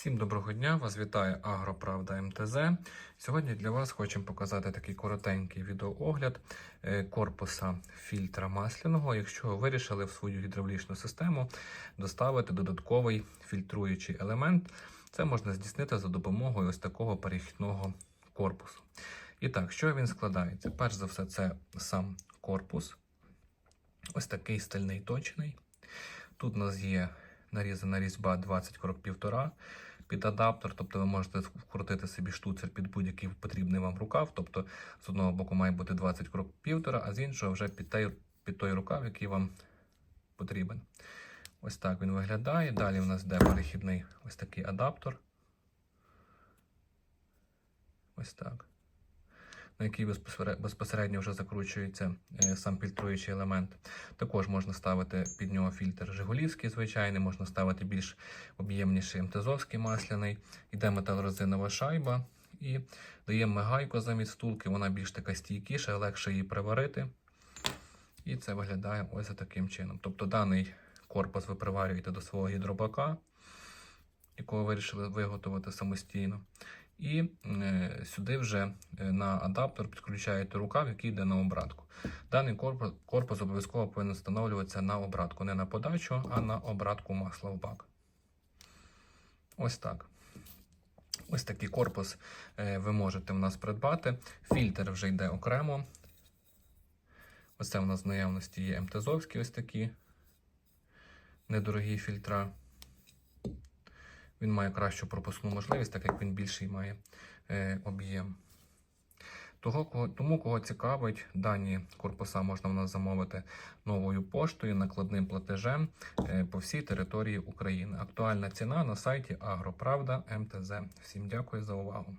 Всім доброго дня! Вас вітає Агроправда МТЗ. Сьогодні для вас хочемо показати такий коротенький відеоогляд е, корпуса фільтра масляного, якщо ви вирішили в свою гідравлічну систему доставити додатковий фільтруючий елемент. Це можна здійснити за допомогою ось такого перехідного корпусу. І так, що він складається? Перш за все, це сам корпус, ось такий стальний точний. Тут у нас є нарізана різьба 20 крок півтора під адаптер, тобто ви можете вкрутити собі штуцер під будь-який потрібний вам рукав. Тобто з одного боку має бути 20 крок півтора, а з іншого вже під той, під той рукав, який вам потрібен. Ось так він виглядає. Далі в нас йде перехідний ось такий адаптер. Ось так. На який безпосередньо вже закручується е, сам фільтруючий елемент. Також можна ставити під нього фільтр Жигулівський, звичайний, можна ставити більш об'ємніший МТЗовський масляний. Йде металорезинова шайба і даємо гайку замість втулки, вона більш така стійкіша, легше її приварити. І це виглядає ось таким чином. Тобто даний корпус ви приварюєте до свого гідробака, якого вирішили виготовити самостійно. І е, сюди вже е, на адаптер підключаєте рукав, який йде на обратку. Даний корпус, корпус обов'язково повинен встановлюватися на обратку, не на подачу, а на обратку масла в бак. Ось так. Ось такий корпус е, ви можете в нас придбати. Фільтр вже йде окремо. Ось це в нас в наявності є МТЗовські ось такі недорогі фільтра. Він має кращу пропускну можливість, так як він більший має е, об'єм. Того, Тому, кого цікавить, дані корпуса можна в нас замовити новою поштою, накладним платежем е, по всій території України. Актуальна ціна на сайті Агроправда МТЗ. Всім дякую за увагу.